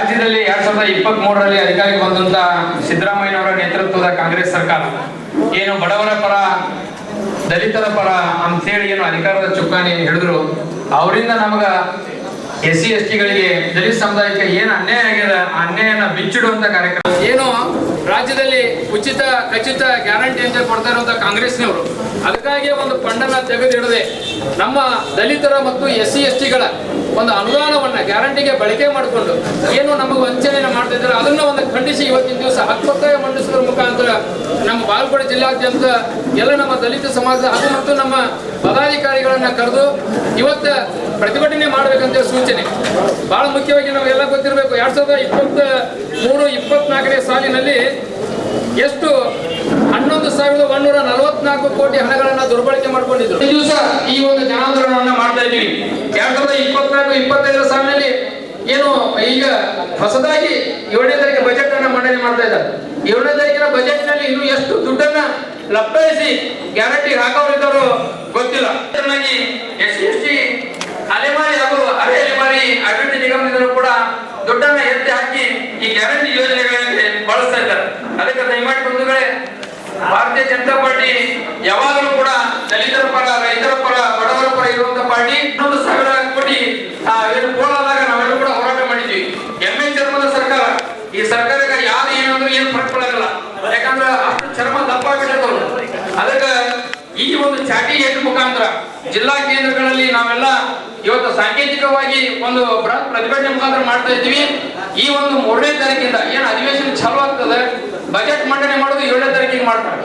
ರಾಜ್ಯದಲ್ಲಿ ಎರಡ್ ಸಾವಿರದ ಇಪ್ಪತ್ತ್ ಮೂರರಲ್ಲಿ ಅಧಿಕಾರಕ್ಕೆ ಬಂದಂತ ಸಿದ್ದರಾಮಯ್ಯನವರ ನೇತೃತ್ವದ ಕಾಂಗ್ರೆಸ್ ಸರ್ಕಾರ. ಏನು ಬಡವರ ಪರ, ದಲಿತರ ಪರ ಅಂತೇಳಿ ಏನು ಅಧಿಕಾರದ ಚುಕ್ಕಾಣಿ ಹಿಡಿದ್ರು. ಅವರಿಂದ ನಮಗ ಎಸ್ ಸಿ ಎಸ್ ಟಿಗಳಿಗೆ ದಲಿತ ಸಮುದಾಯಕ್ಕೆ ಏನು ಅನ್ಯಾಯ ಆಗಿದೆ ಆ ಅನ್ಯಾಯನ ಬಿಚ್ಚಿಡುವಂತ ಕಾರ್ಯಕ್ರಮ ರಾಜ್ಯದಲ್ಲಿ ಉಚಿತ, ಖಚಿತ ಗ್ಯಾರಂಟಿ ಅಂತ ಕೊಡ್ತಾ ಇರುವಂತ ಕಾಂಗ್ರೆಸ್ನವರು ಅದಕ್ಕಾಗಿ ಒಂದು ಫಂಡನ್ನ ತೆಗೆದಿಡದೆ ನಮ್ಮ ದಲಿತರ ಮತ್ತು ಎಸ್ ಸಿ ಒಂದು ಅನುದಾನವನ್ನ ಗ್ಯಾರಂಟಿಗೆ ಬಳಕೆ ಮಾಡಿಕೊಂಡು ಏನು ನಮಗೆ ವಂಚನೆ ಮಾಡ್ತಾ ಅದನ್ನ ಒಂದು ಖಂಡಿಸಿ ಇವತ್ತಿನ ದಿವಸ ಹಕ್ಕೊತ್ತಾಯ ಮಂಡಿಸುವ ಮುಖಾಂತರ ನಮ್ಮ ಬಾಗಲಕೋಟೆ ಜಿಲ್ಲಾದ್ಯಂತ ಎಲ್ಲ ನಮ್ಮ ದಲಿತ ಸಮಾಜ, ಅದು ಮತ್ತು ನಮ್ಮ ಪದಾಧಿಕಾರಿಗಳನ್ನ ಕರೆದು ಇವತ್ತು ಪ್ರತಿಭಟನೆ ಮಾಡ್ಬೇಕಂತ ಸೂಚನೆ. ಬಹಳ ಮುಖ್ಯವಾಗಿ ನಮಗೆಲ್ಲ ಗೊತ್ತಿರಬೇಕು. ಎರಡ್ ಸಾವಿರದ ಇಪ್ಪತ್ತ ಮೂರು ಇಪ್ಪತ್ನಾಲ್ಕನೇ ಸಾಲಿನಲ್ಲಿ ಎಷ್ಟು ಹನ್ನೊಂದು ಸಾವಿರದ ಒಂದೂರ ನಲವತ್ನಾಲ್ಕು ಕೋಟಿ ಹಣಗಳನ್ನ ದುರ್ಬಳಕೆ ಮಾಡ್ಕೊಂಡಿದ್ರು. ಈ ದಿವಸ ಈ ಒಂದು ಜನಾಂದೋಲನವನ್ನ ಮಾಡ್ತಾ ಇದ್ದೀವಿ. ಎರಡ್ ಸಾವಿರದ ಇಪ್ಪತ್ನಾಲ್ಕು ಇಪ್ಪತ್ತೈದರ ಸಾಲಿನಲ್ಲಿ ಏನು ಈಗ ಹೊಸದಾಗಿ ಏಳನೇ ತಾರೀಕು ಬಜೆಟ್ ಅನ್ನ ಮಂಡನೆ ಮಾಡ್ತಾ ಇದ್ದಾರೆ. ಏಳನೇ ತಾರೀಕಿನ ಬಜೆಟ್ನಲ್ಲಿ ಇನ್ನು ಎಷ್ಟು ದುಡ್ಡನ್ನ ಲಪ್ಪಿಸಿ ಗ್ಯಾರಂಟಿ ಹಾಕೋರಿದ್ದವರು ಗೊತ್ತಿಲ್ಲ. ಎಸ್ ಎಸ್ ಅಭಿವೃದ್ಧಿ ನಿಗಮದಿಂದಲೂ ಕೂಡ ದುಡ್ಡನ್ನ ಎತ್ತಿ ಹಾಕಿ ಈ ಗ್ಯಾರಂಟಿ ಯೋಜನೆಗಳಲ್ಲಿ ಬಳಸ್ತಾ ಇದ್ದಾರೆ. ಅದಕ್ಕೆ ದಯಮಾಡಿ ಬಂಧುಗಳೇ, ಭಾರತೀಯ ಜನತಾ ಪಾರ್ಟಿ ಯಾವಾಗಲೂ ಕೂಡ ದಲಿತರ ಪರ, ರೈತರ ಪರ, ಬಡವರ ಪರ ಇರುವಂತ ಪಾರ್ಟಿ ಇನ್ನೊಂದು ಸಾವಿರ ಕೋಟಿ ಕೋಲಾದಾಗ ನಾವೆಲ್ಲರೂ ಕೂಡ ಹೋರಾಟ ಮಾಡಿದ್ವಿ. ಎಮ್ಮೆ ಚರ್ಮದ ಸರ್ಕಾರ. ಈ ಸರ್ಕಾರಕ್ಕೆ ಯಾರು ಏನಂದ್ರೆ ಏನು ಪಡ್ಕೊಳ್ಳಲ್ಲ ಯಾಕಂದ್ರೆ ಅಷ್ಟು ಚರ್ಮ ದಪ್ಪ ಆಗ್ಬಿಟ್ಟದವ್ರು ಅದಕ್ಕೆ ಈ ಒಂದು ಚಾಟಿ ಏಟ್ ಮುಖಾಂತರ ಜಿಲ್ಲಾ ಕೇಂದ್ರಗಳಲ್ಲಿ ನಾವೆಲ್ಲ ಇವತ್ತು ಸಾಂಕೇತಿಕವಾಗಿ ಒಂದು ಬೃಹತ್ ಪ್ರತಿಭಟನೆ ಮುಖಾಂತರ ಮಾಡ್ತಾ ಇದ್ದೀವಿ. ಈ ಒಂದು ಮೂರನೇ ತಾರೀಕಿಂದ ಏನು ಅಧಿವೇಶನ ಚಾಲು ಆಗ್ತದೆ? ಬಜೆಟ್ ಮಂಡನೆ ಮಾಡೋದು ಏಳನೇ ತಾರೀಕಿಗೆ ಮಾಡ್ತಾರೆ.